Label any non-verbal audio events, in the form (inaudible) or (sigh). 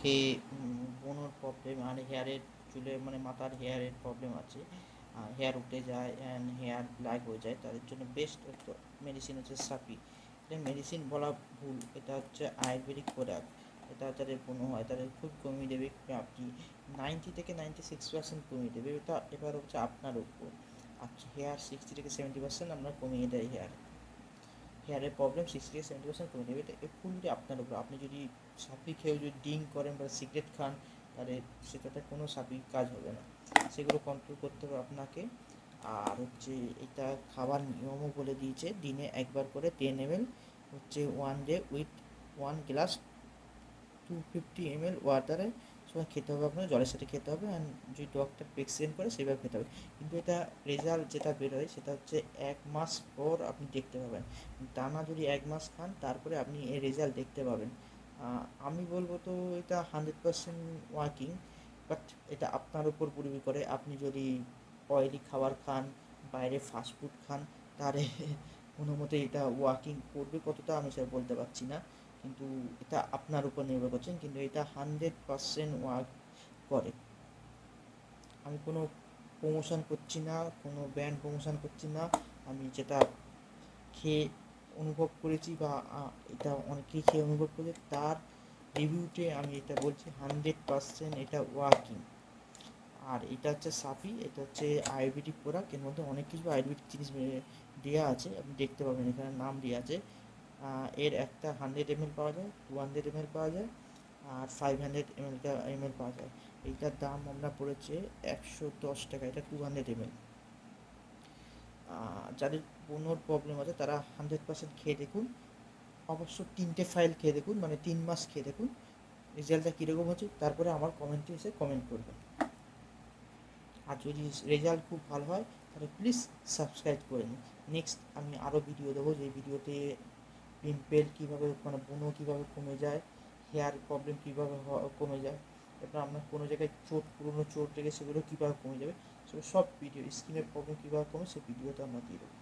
খেয়ে বোনোর প্রবলেম আর হেয়ারের চুলে মানে মাথার হেয়ারের প্রবলেম আছে হেয়ার উঠে যায় অ্যান্ড হেয়ার ব্ল্যাক হয়ে যায়, তাদের জন্য বেস্ট মেডিসিন হচ্ছে সাপি এটা মেডিসিন বলা ভুল, এটা হচ্ছে আয়ুর্বেদিক প্রোডাক্ট এটা যাদের কোনো হয়, তাদের খুব কমিয়ে দেবে আপনি নাইনটি থেকে নাইনটি সিক্স পার্সেন্ট কমিয়ে দেবে, এটা এবার হচ্ছে আপনার উপর। আচ্ছা হেয়ার সিক্সটি থেকে সেভেন্টি পার্সেন্ট আমরা কমিয়ে দেয় হেয়ার হেয়ারের প্রবলেম সিক্সটি থেকে সেভেন্টি পার্সেন্ট কমিয়ে দেবে এটা ফুললি আপনার উপর। আপনি যদি সাপি খেয়েও যদি ড্রিঙ্ক করেন বা সিগারেট খান, তাহলে সেটাতে কোনো সাপি কাজ হবে না। সেগুলো কন্ট্রোল করতে হবে আপনাকে। আর হচ্ছে এটা খাবার নিয়মও বলে দিয়েছে, দিনে একবার করে টেন এম এল হচ্ছে one day with one glass two fifty M L ওয়াটারে সময় খেতে হবে আপনার, জলের সাথে খেতে হবে অ্যান্ড যদি ডক্টর প্রেসক্রিপশন করে সেভাবে খেতে হবে। কিন্তু এটা রেজাল্ট যেটা বেরোয় সেটা হচ্ছে এক মাস পর আপনি দেখতে পাবেন। টানা যদি এক মাস খান, তারপরে আপনি এর রেজাল্ট দেখতে পাবেন। আমি বলব তো এটা হান্ড্রেড পার্সেন্ট ওয়ার্কিং বাট এটা আপনার উপর পরিবি করে। আপনি যদি অয়েলি খাবার খান, বাইরে ফাস্টফুড খান, তাহলে (laughs) কোনো মতে এটা ওয়ার্কিং করবে, কতটা আমি সেটা বলতে পারছি না। কিন্তু এটা আপনার উপর নির্ভর করছেন কিন্তু এটা হান্ড্রেড পারসেন্ট ওয়ার্ক করে। আমি কোনো প্রমোশন করছি না, কোনো ব্র্যান্ড প্রমোশন করছি না, আমি যেটা খেয়ে অনুভব করেছি বা এটা অনেকেই খেয়ে অনুভব করেছে তার রিভিউতে আমি এটা বলছি হান্ড্রেড পারসেন্ট এটা ওয়ার্কিং আর এটা হচ্ছে সাফি এটা হচ্ছে আয়ুর্বেদিক প্রোডাক্টের মধ্যে অনেক কিছু আয়ুর্বেদিক জিনিস দেওয়া আছে, আপনি দেখতে পাবেন, এখানে নাম দেওয়া আছে। এর একটা হান্ড্রেড এমএল পাওয়া যায় টু হান্ড্রেড এমএল পাওয়া যায়, আর ফাইভ হান্ড্রেড এমএলটা এমএল পাওয়া যায়। এইটার দাম আমরা পড়েছে একশো দশ টাকা, এটা টু হান্ড্রেড এমএল যাদের বোনোর প্রবলেম আছে, তারা হান্ড্রেড পার্সেন্ট খেয়ে দেখুন। অবশ্য তিনটে ফাইল খেয়ে দেখুন মানে তিন মাস খেয়ে দেখুন। রেজাল্টটা কীরকম হচ্ছে, তারপরে আমার কমেন্টে এসে কমেন্ট করবেন। আর যদি রেজাল্ট খুব ভালো হয়, তাহলে প্লিজ সাবস্ক্রাইব করে নিন। নেক্সট আমি আরও ভিডিও দেবো, যে ভিডিওতে পিম্পেল কীভাবে মানে বুনো কীভাবে কমে যায় হেয়ার প্রবলেম কীভাবে কমে যায়, তারপর আপনার কোনো জায়গায় চোট, পুরনো চোট লেগে সেগুলো কীভাবে কমে যাবে, সেগুলো সব ভিডিও স্কিনের প্রবলেম কীভাবে কমে, সেই ভিডিওতে আমরা দিয়ে দেবো।